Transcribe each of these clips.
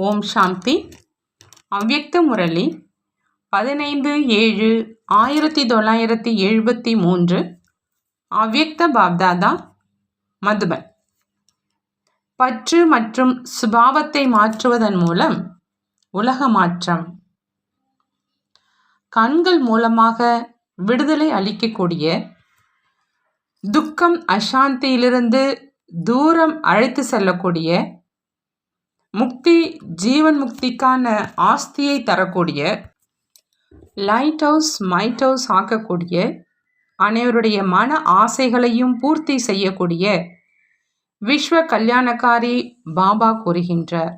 ஓம் சாந்தி. அவ்யக்த முரளி. பதினைந்து ஏழு ஆயிரத்தி தொள்ளாயிரத்தி எழுபத்தி மூன்று. அவ்யக்த பாப்தாதா. மதுபன். பற்று மற்றும் சுபாவத்தை மாற்றுவதன் மூலம் உலக மாற்றம். கண்கள் மூலமாக விடுதலை அளிக்கக்கூடிய துக்கம் அசாந்தியிலிருந்து தூரம் அழைத்து செல்லக்கூடிய முக்தி ஜீவன் முக்திக்கான ஆஸ்தியை தரக்கூடிய லைட் ஹவுஸ் மைட் ஹவுஸ் ஆக்கக்கூடிய அனைவருடைய மன ஆசைகளையும் பூர்த்தி செய்யக்கூடிய விஸ்வ கல்யாணக்காரி பாபா கூறுகின்றார்.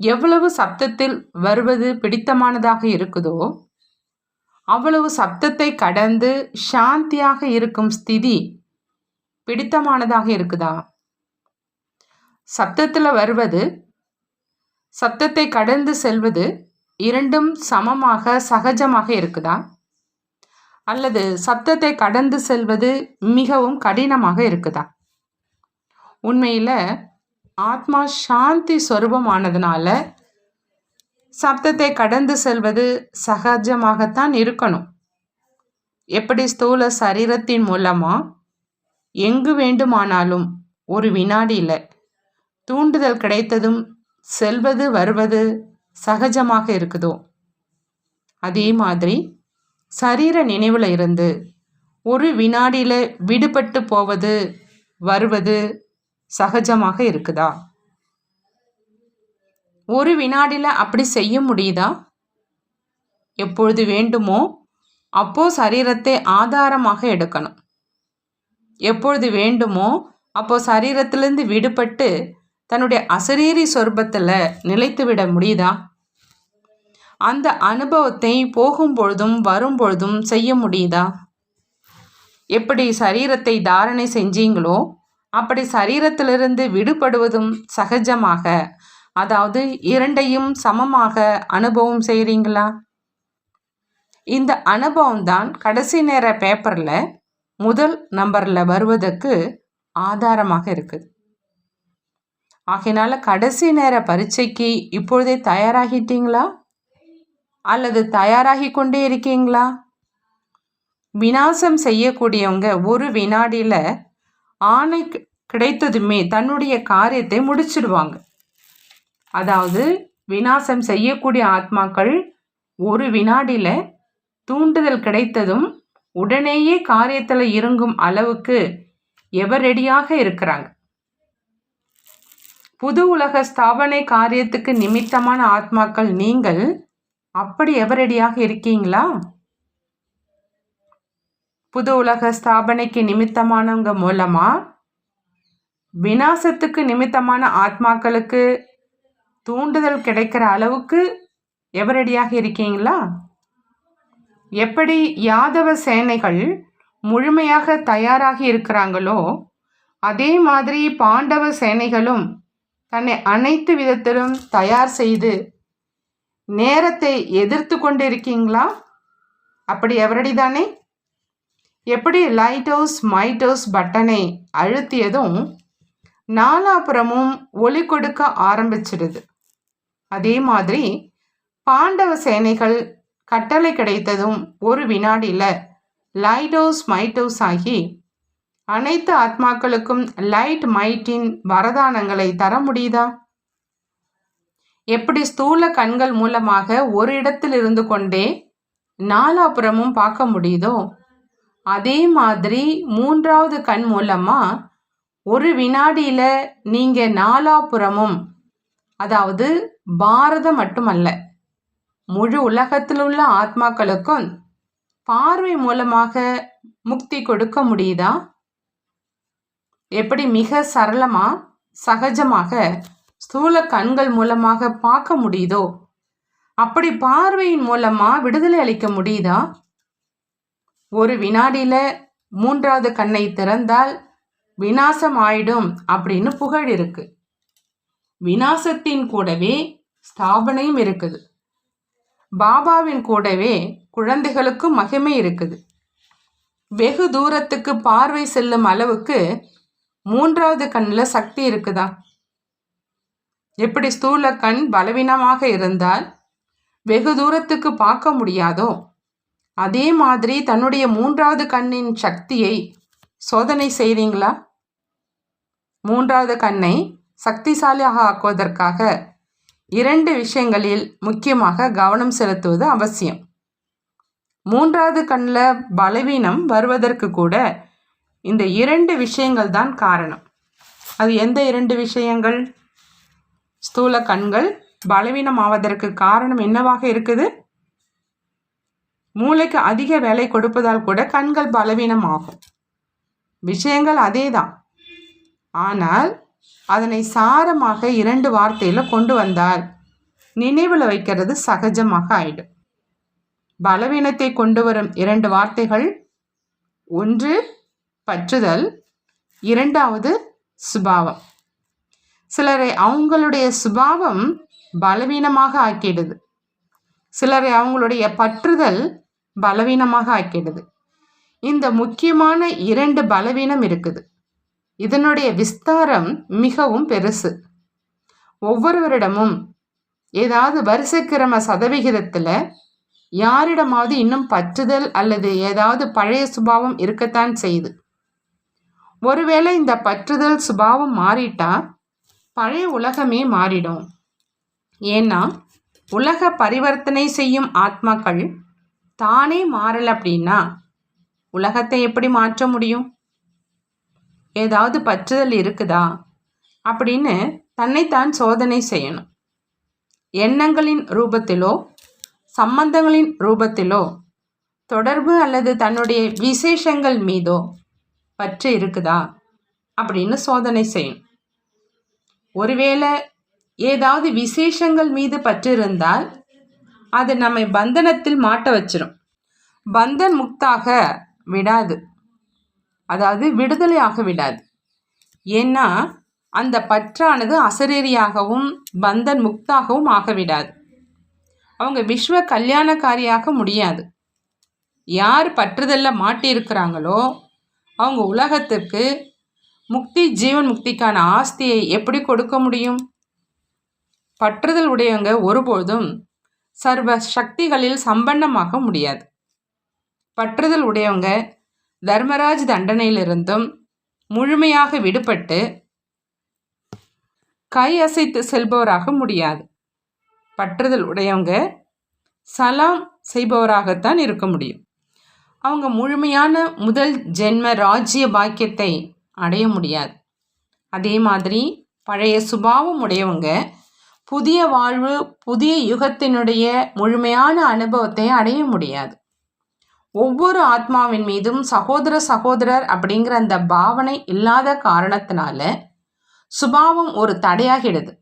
எவ்வளவு சப்தத்தில் வருவது பிடித்தமானதாக இருக்குதோ அவ்வளவு சப்தத்தை கடந்து சாந்தியாக இருக்கும் ஸ்திதி பிடித்தமானதாக இருக்குதா? சப்தத்தில் வருவது சப்தத்தை கடந்து செல்வது இரண்டும் சமமாக சகஜமாக இருக்குதா? அல்லது சப்தத்தை கடந்து செல்வது மிகவும் கடினமாக இருக்குதா? உண்மையில் ஆத்மா சாந்தி சொரூபமானதுனால சப்தத்தை கடந்து செல்வது சகஜமாகத்தான் இருக்கணும். எப்படி ஸ்தூல சரீரத்தின் மூலமாக எங்கு வேண்டுமானாலும் ஒரு வினாடியில் தூண்டுதல் கிடைத்ததும் செல்வது வருவது சகஜமாக இருக்குதோ? அதே மாதிரி சரீர நினைவில் இருந்து ஒரு வினாடியில் விடுபட்டு போவது வருவது சகஜமாக இருக்குதா? ஒரு வினாடியில் அப்படி செய்ய முடியுதா? எப்பொழுது வேண்டுமோ அப்போ சரீரத்தை ஆதாரமாக எடுக்கணும். எப்பொழுது வேண்டுமோ அப்போ சரீரத்திலிருந்து விடுபட்டு தன்னுடைய அசரீரி சொர்பத்தில் நிலைத்து விட முடியுதா? அந்த அனுபவத்தை போகும்பொழுதும் வரும்பொழுதும் செய்ய முடியுதா? எப்படி சரீரத்தை தாரணை செஞ்சீங்களோ அப்படி சரீரத்திலிருந்து விடுபடுவதும் சகஜமாக. அதாவது இரண்டையும் சமமாக அனுபவம் செய்கிறீங்களா இந்த அனுபவம் தான் கடைசி நேர பேப்பரில் முதல் நம்பரில் வருவதற்கு ஆதாரமாக இருக்குது. ஆகையினால கடைசி நேர பரீட்சைக்கு இப்பொழுதே தயாராகிட்டீங்களா? அல்லது தயாராகி கொண்டே இருக்கீங்களா? விநாசம் செய்யக்கூடியவங்க ஒரு வினாடியில் ஆணை கிடைத்ததுமே தன்னுடைய காரியத்தை முடிச்சிடுவாங்க. அதாவது விநாசம் செய்யக்கூடிய ஆத்மாக்கள் ஒரு வினாடியில் தூண்டுதல் கிடைத்ததும் உடனேயே காரியத்தில் இறங்கும் அளவுக்கு எவர் ரெடியாக இருக்கிறாங்க. புது உலக ஸ்தாபனை காரியத்துக்கு நிமித்தமான ஆத்மாக்கள் நீங்கள் அப்படி எவரடியாக இருக்கீங்களா? புது உலக ஸ்தாபனைக்கு நிமித்தமானவங்க மூலமா விநாசத்துக்கு நிமித்தமான ஆத்மாக்களுக்கு தூண்டுதல் கிடைக்கிற அளவுக்கு எவரடியாக இருக்கீங்களா? எப்படி யாதவ சேனைகள் முழுமையாக தயாராகி இருக்கிறாங்களோ அதே மாதிரி பாண்டவ சேனைகளும் தன்னை அனைத்து விதத்திலும் தயார் செய்து நேரத்தை எதிர்த்து கொண்டிருக்கீங்களா? அப்படி எவரடி தானே எப்படி லைட் ஹவுஸ் மைட் ஹவுஸ் பட்டனை அழுத்தியதும் நாலாபுரமும் ஒளி கொடுக்க ஆரம்பிச்சிடுது. அதே மாதிரி பாண்டவ சேனைகள் கட்டளை கிடைத்ததும் ஒரு வினாடியில் லைட் ஹவுஸ் மைட் ஹவுஸ் ஆகி அனைத்து ஆத்மாக்களுக்கும் லைட் மைட்டின் வரதானங்களை தர முடியுதா? எப்படி ஸ்தூல கண்கள் மூலமாக ஒரு இடத்தில் இருந்து கொண்டே நாலாபுறமும் பார்க்க முடியுதோ? அதே மாதிரி மூன்றாவது கண் மூலமா ஒரு வினாடியில நீங்க நாலாபுறமும் அதாவது பாரதம் மட்டுமல்ல முழு உலகத்தில் உள்ள ஆத்மாக்களுக்கும் பார்வை மூலமாக முக்தி கொடுக்க முடியுதா? எப்படி மிக சரளமாக சகஜமாக ஸ்தூல கண்கள் மூலமாக பார்க்க முடியுதோ? அப்படி பார்வையின் மூலமாக விடுதலை அளிக்க முடியுதா? ஒரு வினாடியில் மூன்றாவது கண்ணை திறந்தால் வினாசம் ஆயிடும் அப்படின்னு புகழ் இருக்கு. வினாசத்தின் கூடவே ஸ்தாபனையும் இருக்குது. பாபாவின் கூடவே குழந்தைகளுக்கும் மகிமை இருக்குது. வெகு தூரத்துக்கு பார்வை செல்லும் அளவுக்கு மூன்றாவது கண்ணில் சக்தி இருக்குதா? எப்படி ஸ்தூல கண் பலவீனமாக இருந்தால் வெகு தூரத்துக்கு பார்க்க முடியாதோ? அதே மாதிரி தன்னுடைய மூன்றாவது கண்ணின் சக்தியை சோதனை செய்தீங்களா மூன்றாவது கண்ணை சக்திசாலியாக ஆக்குவதற்காக இரண்டு விஷயங்களில் முக்கியமாக கவனம் செலுத்துவது அவசியம். மூன்றாவது கண்ணில் பலவீனம் வருவதற்கு கூட இந்த இரண்டு விஷயங்கள் தான் காரணம். அது எந்த இரண்டு விஷயங்கள்? ஸ்தூல கண்கள் பலவீனம் ஆவதற்கு காரணம் என்னவாக இருக்குது? மூளைக்கு அதிக வேலை கொடுப்பதால் கூட கண்கள் பலவீனம் ஆகும் விஷயங்கள் அதே தான் ஆனால் அதனை சாரமாக இரண்டு வார்த்தையில் கொண்டு வந்தால் நினைவில் வைக்கிறது சகஜமாக ஆயிடும். பலவீனத்தை கொண்டு வரும் இரண்டு வார்த்தைகள் ஒன்று பற்றுதல் இரண்டாவது சுபாவம். சிலரை அவங்களுடைய சுபாவம் பலவீனமாக ஆக்கிடுது. சிலரை அவங்களுடைய பற்றுதல் பலவீனமாக ஆக்கிடுது. இந்த முக்கியமான இரண்டு பலவீனம் இருக்குது. இதனுடைய விஸ்தாரம் மிகவும் பெருசு. ஒவ்வொருவரிடமும் ஏதாவது வரிசைக்கிரம சதவிகிதத்தில் யாரிடமாவது இன்னும் பற்றுதல் அல்லது ஏதாவது பழைய சுபாவம் இருக்கத்தான் செய்யுது. ஒருவேளை இந்த பற்றுதல் சுபாவம் மாறிட்டா பழைய உலகமே மாறிடும். ஏன்னா உலக பரிவர்த்தனை செய்யும் ஆத்மாக்கள் தானே மாறல அப்படின்னா உலகத்தை எப்படி மாற்ற முடியும்? ஏதாவது பற்றுதல் இருக்குதா? அப்படின்னு தன்னைத்தான் சோதனை செய்யணும். எண்ணங்களின் ரூபத்திலோ சம்பந்தங்களின் ரூபத்திலோ தொடர்பு அல்லது தன்னுடைய விசேஷங்கள் மீதோ பற்று இருக்குதா? அப்படின்னு சோதனை செய்யும். ஒருவேளை ஏதாவது விசேஷங்கள் மீது பற்று இருந்தால் அது நம்மை பந்தனத்தில் மாட்ட வச்சிரும். பந்தன் முக்தாக விடாது. அதாவது விடுதலையாக விடாது. ஏன்னா அந்த பற்றானது அசரீரியாகவும் பந்தன் முக்தாகவும் ஆக விடாது. அவங்க விஸ்வ கல்யாணக்காரியாக முடியாது. யார் பற்றுதல்ல மாட்டியிருக்கிறாங்களோ அவங்க உலகத்திற்கு முக்தி ஜீவன் முக்திக்கான ஆஸ்தியை எப்படி கொடுக்க முடியும்? பற்றுதல் உடையவங்க ஒருபோதும் சர்வ சக்திகளில் சம்பன்னமாக முடியாது. பற்றுதல் உடையவங்க தர்மராஜ் தண்டனையிலிருந்தும் முழுமையாக விடுபட்டு கை அசைத்து செல்பவராக முடியாது. பற்றுதல் உடையவங்க சலாம் செய்பவராகத்தான் இருக்க முடியும். அவங்க முழுமையான முதல் ஜென்ம ராஜ்ய பாக்கியத்தை அடைய முடியாது. அதே மாதிரி பழைய சுபாவம் உடையவங்க புதிய வாழ்வு புதிய யுகத்தினுடைய முழுமையான அனுபவத்தை அடைய முடியாது. ஒவ்வொரு ஆத்மாவின் மீதும் சகோதர சகோதரர் அப்படிங்கிற அந்த பாவனை இல்லாத காரணத்தினால சுபாவம் ஒரு தடையாகிடுது.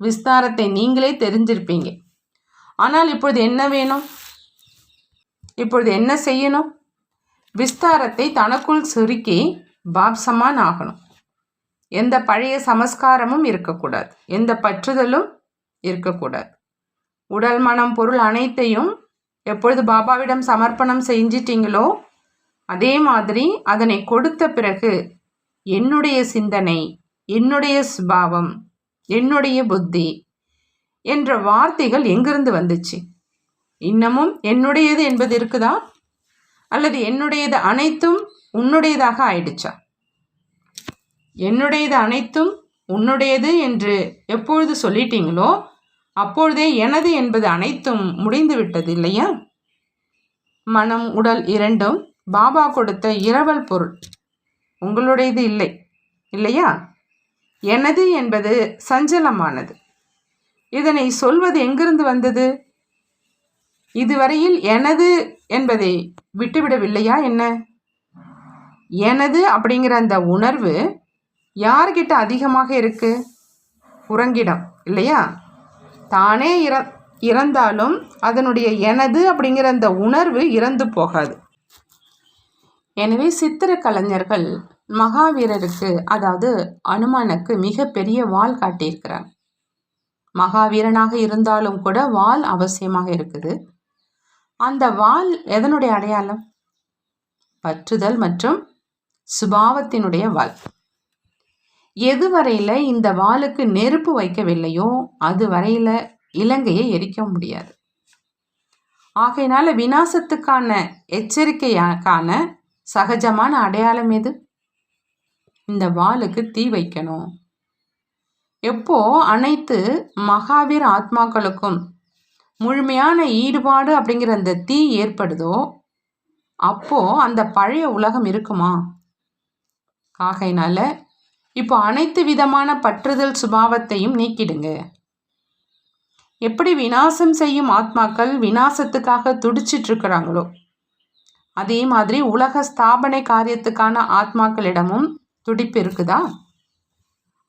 விஸ்தாரத்தை நீங்களே தெரிஞ்சிருப்பீங்க. ஆனால் இப்பொழுது என்ன வேணும்? இப்பொழுது என்ன செய்யணும்? விஸ்தாரத்தை தனக்குள் சுருக்கி பாப்சமான் ஆகணும். எந்த பழைய சமஸ்காரமும் இருக்கக்கூடாது. எந்த பற்றுதலும் இருக்கக்கூடாது. உடல் மனம் பொருள் அனைத்தையும் எப்பொழுது பாபாவிடம் சமர்ப்பணம் செஞ்சிட்டிங்களோ அதே மாதிரி அதனை கொடுத்த பிறகு என்னுடைய சிந்தனை என்னுடைய சுபாவம் என்னுடைய புத்தி என்ற வார்த்தைகள் எங்கிருந்து வந்துச்சு? இன்னமும் என்னுடையது என்பது இருக்குதா? அல்லது என்னுடையது அனைத்தும் உன்னுடையதாக ஆயிடுச்சா? என்னுடையது அனைத்தும் உன்னுடையது என்று எப்பொழுது சொல்லிட்டீங்களோ அப்பொழுதே எனது என்பது அனைத்தும் முடிந்து விட்டது இல்லையா மனம் உடல் இரண்டும் பாபா கொடுத்த இரவல் பொருள். உங்களுடையது இல்லை இல்லையா? எனது என்பது சஞ்சலமானது. இதனை சொல்வது எங்கிருந்து வந்தது? இதுவரையில் எனது என்பதை விட்டுவிடவில்லையா என்ன? எனது அப்படிங்கிற அந்த உணர்வு யார்கிட்ட அதிகமாக இருக்கு? உறங்கிடம் இல்லையா? தானே இற இறந்தாலும் அதனுடைய எனது அப்படிங்கிற அந்த உணர்வு இறந்து போகாது. எனவே சித்திர கலைஞர்கள் மகாவீரருக்கு அதாவது அனுமானுக்கு மிகப்பெரிய வாள் காட்டியிருக்கிறார். மகாவீரனாக இருந்தாலும் கூட வாள் அவசியமாக இருக்குது. அந்த வால் எதனுடைய அடையாளம்? பற்றுதல் மற்றும் சுபாவத்தினுடைய வாள். எதுவரையில் இந்த வாளுக்கு நெருப்பு வைக்கவில்லையோ அது வரையில் இலங்கையை எரிக்க முடியாது. ஆகையினால வினாசத்துக்கான எச்சரிக்கைக்கான சகஜமான அடையாளம் எது? இந்த வாளுக்கு தீ வைக்கணும். எப்போ அனைத்து மகாவீர் ஆத்மாக்களுக்கும் முழுமையான ஈடுபாடு அப்படிங்கிற அந்த தீ ஏற்படுதோ அப்போ அந்த பழைய உலகம் இருக்குமா? ஆகையினால இப்போ அனைத்து விதமான பற்றுதல் சுபாவத்தையும் நீக்கிடுங்க. எப்படி வினாசம் செய்யும் ஆத்மாக்கள் வினாசத்துக்காக துடிச்சிட்டு இருக்கிறாங்களோ அதே மாதிரி உலக ஸ்தாபனை காரியத்துக்கான ஆத்மாக்களிடமும் துடிப்பு இருக்குதா?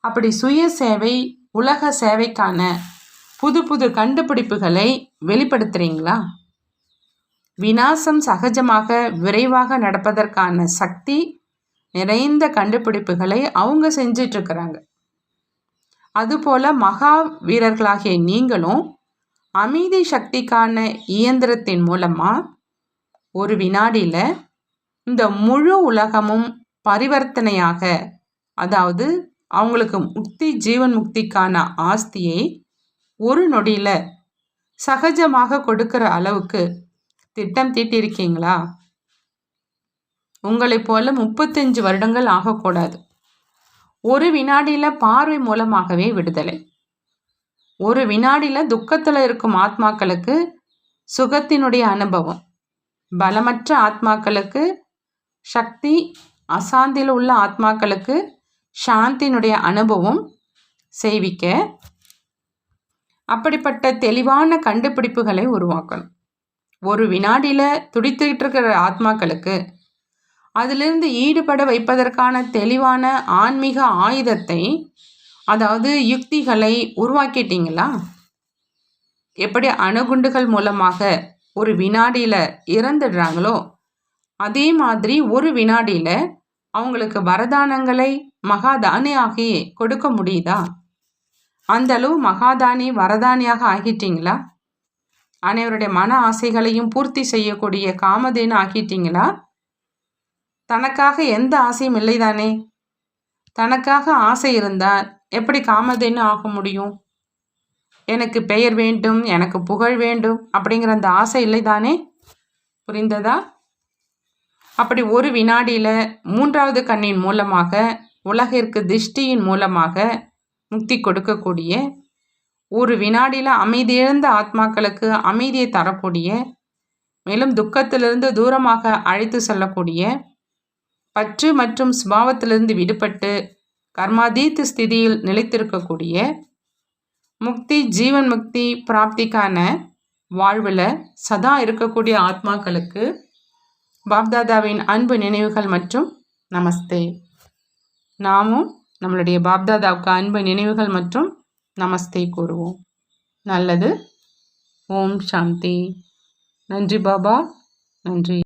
அப்படி சுய சேவை உலக சேவைக்கான புது புது கண்டுபிடிப்புகளை வெளிப்படுத்துறீங்களா? வினாசம் சகஜமாக விரைவாக நடப்பதற்கான சக்தி நிறைந்த கண்டுபிடிப்புகளை அவங்க செஞ்சிட்ருக்கிறாங்க. அதுபோல் மகா வீரர்களாகிய நீங்களும் அமைதி சக்திக்கான இயந்திரத்தின் மூலமாக ஒரு வினாடியில் இந்த முழு உலகமும் பரிவர்த்தனையாக அதாவது அவங்களுக்கு முக்தி ஜீவன் முக்திக்கான ஆஸ்தியை ஒரு நொடியில் சகஜமாக கொடுக்குற அளவுக்கு திட்டம் தீட்டியிருக்கீங்களா உங்களைப் போல முப்பத்தஞ்சு வருடங்கள் ஆகக்கூடாது. ஒரு வினாடியில் பார்வை மூலமாகவே விடுதலை. ஒரு வினாடியில் துக்கத்தில் இருக்கும் ஆத்மாக்களுக்கு சுகத்தினுடைய அனுபவம். பலமற்ற ஆத்மாக்களுக்கு சக்தி அசாந்தியில் உள்ள ஆத்மாக்களுக்கு சாந்தியினுடைய அனுபவம் செய்விக்க அப்படிப்பட்ட தெளிவான கண்டுபிடிப்புகளை உருவாக்கணும். ஒரு வினாடியில் துடித்துக்கிட்டு இருக்கிற ஆத்மாக்களுக்கு அதிலிருந்து ஈடுபட வைப்பதற்கான தெளிவான ஆன்மீக ஆயுதத்தை அதாவது யுக்திகளை உருவாக்கிட்டீங்களா? எப்படி அணுகுண்டுகள் மூலமாக ஒரு வினாடியில் இறந்துடுறாங்களோ அதே மாதிரி ஒரு வினாடியில் அவங்களுக்கு வரதானங்களை மகாதானியாகி கொடுக்க முடியுதா? அந்த அளவு மகாதானி வரதானியாக ஆகிட்டீங்களா? அனைவருடைய மன ஆசைகளையும் பூர்த்தி செய்யக்கூடிய காமதேனு ஆக்கிட்டீங்களா தனக்காக எந்த ஆசையும் இல்லைதானே? தனக்காக ஆசை இருந்தால் எப்படி காமதேனு ஆக முடியும்? எனக்கு பெயர் வேண்டும் எனக்கு புகழ் வேண்டும் அப்படிங்கிற அந்த ஆசை இல்லைதானே? புரிந்ததா? அப்படி ஒரு வினாடியில் மூன்றாவது கண்ணின் மூலமாக உலகிற்கு திருஷ்டியின் மூலமாக முக்தி கொடுக்கக்கூடிய ஒரு வினாடியில் அமைதியிழந்த ஆத்மாக்களுக்கு அமைதியை தரக்கூடிய மேலும் துக்கத்திலிருந்து தூரமாக அழைத்து செல்லக்கூடிய பற்று மற்றும் சுபாவத்திலிருந்து விடுபட்டு கர்மாதீத்து ஸ்திதியில் நிலைத்திருக்கக்கூடிய முக்தி ஜீவன் முக்தி பிராப்திக்கான வாழ்வில் சதா இருக்கக்கூடிய ஆத்மாக்களுக்கு பாப்தாதாவின் அன்பு நினைவுகள் மற்றும் நமஸ்தே. நாமும் நம்மளுடைய பாப்தாதாவுக்கு அன்பு நினைவுகள் மற்றும் நமஸ்தே கூறுவோம். நல்லது. ஓம் சாந்தி. நன்றி பாபா. நன்றி.